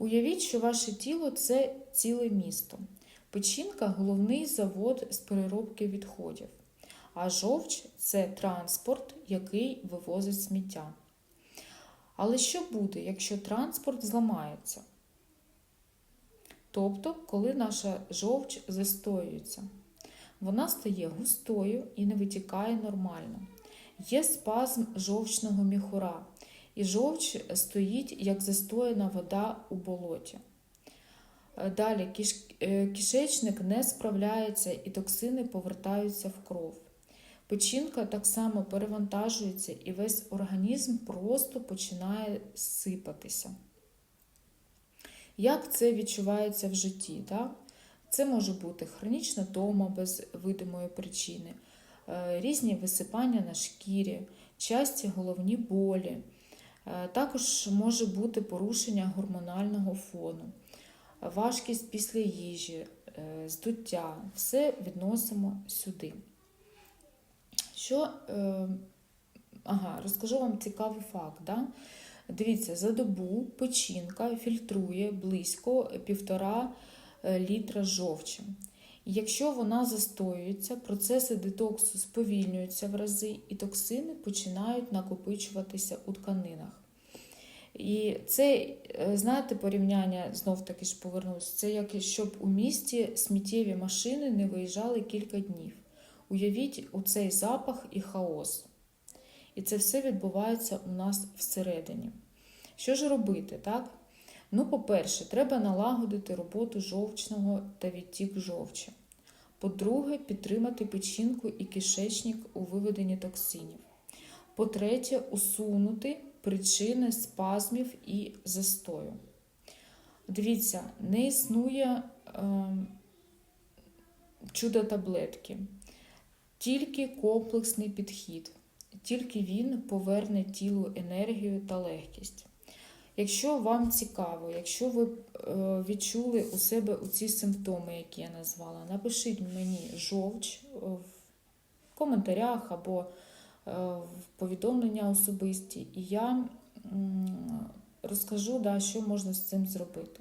Уявіть, що ваше тіло це ціле місто. Печінка головний завод з переробки відходів, а жовч це транспорт, який вивозить сміття. Але що буде, якщо транспорт зламається? Тобто, коли наша жовч застоюється, вона стає густою і не витікає нормально. Є спазм жовчного міхура, і жовч стоїть як застояна вода у болоті. Е, Далі е, кишечник не справляється і токсини повертаються в кров. Печінка так само перевантажується і весь організм просто починає сипатися. Як це відчувається в житті? Так? Це може бути хронічна тома без видимої причини, е, різні висипання на шкірі, часті головні болі. Е, Також може бути порушення гормонального фону, важкість після їжі, е, здуття. Все відносимо сюди. Що, е, ага, розкажу вам цікавий факт. Да? Дивіться, за добу печінка фільтрує близько півтора е, літра жовчі. Якщо вона застоюється, процеси детоксу сповільнюються в рази, і токсини починають накопичуватися у тканинах. І це, е, знаєте, порівняння знов таки ж повернусь, це як щоб у місті сміттєві машини не виїжджали кілька днів. Уявіть у цей запах і хаос. І це все відбувається у нас всередині. Що ж робити, так? Ну, по-перше, треба налагодити роботу жовчного та відтік жовчі. По-друге, підтримати печінку і кишечник у виведенні токсинів. По-третє, усунути причини спазмів і застою. Дивіться, не існує е, чудо таблетки, тільки комплексний підхід. Тільки він поверне тілу енергію та легкість. Якщо вам цікаво, якщо ви е, відчули у себе ці симптоми, які я назвала, напишіть мені жовч е, в коментарях або е, в повідомлення особисті, і я розкажу, да, що можна з цим зробити.